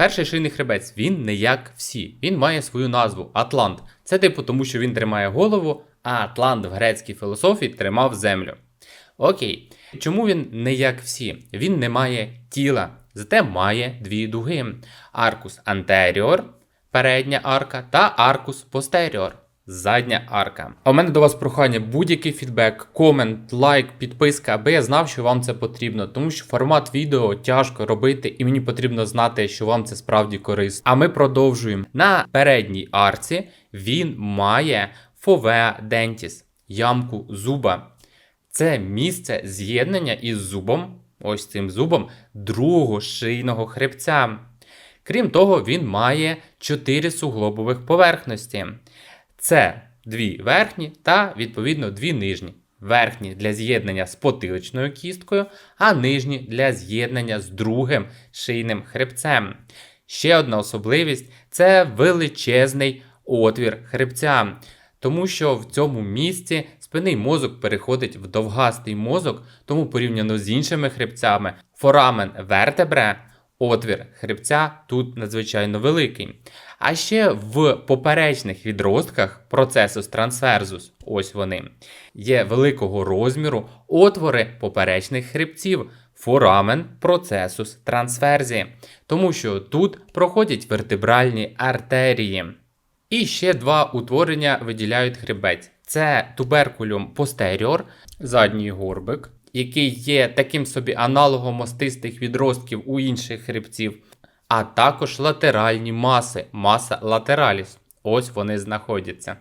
Перший шийний хребець, він не як всі. Він має свою назву Атлант. Це типу тому, що він тримає голову, а Атлант в грецькій філософії тримав землю. Окей. Чому він не як всі? Він не має тіла, зате має дві дуги: аркус антеріор, передня арка, та аркус постеріор. Задня арка. А у мене до вас прохання, будь-який фідбек, комент, лайк, підписка, аби я знав, що вам це потрібно, тому що формат відео тяжко робити, і мені потрібно знати, що вам це справді корисно. А ми продовжуємо. На передній арці він має фовеа дентіс, ямку зуба. Це місце з'єднання із зубом, ось цим зубом, другого шийного хребця. Крім того, він має чотири суглобових поверхності. Це дві верхні та, відповідно, дві нижні. Верхні для з'єднання з потиличною кісткою, а нижні для з'єднання з другим шийним хребцем. Ще одна особливість це величезний отвір хребця, тому що в цьому місці спинний мозок переходить в довгастий мозок, тому порівняно з іншими хребцями, форамен вертебре, отвір хребця тут надзвичайно великий. А ще в поперечних відростках процесус трансверзус, ось вони, є великого розміру отвори поперечних хребців, форамен процесус трансферзі, тому що тут проходять вертебральні артерії. І ще два утворення виділяють хребець: це туберкулюм постеріор, задній горбик, який є таким собі аналогом мостистих відростків у інших хребців, а також латеральні маси, маса латераліс. Ось вони знаходяться.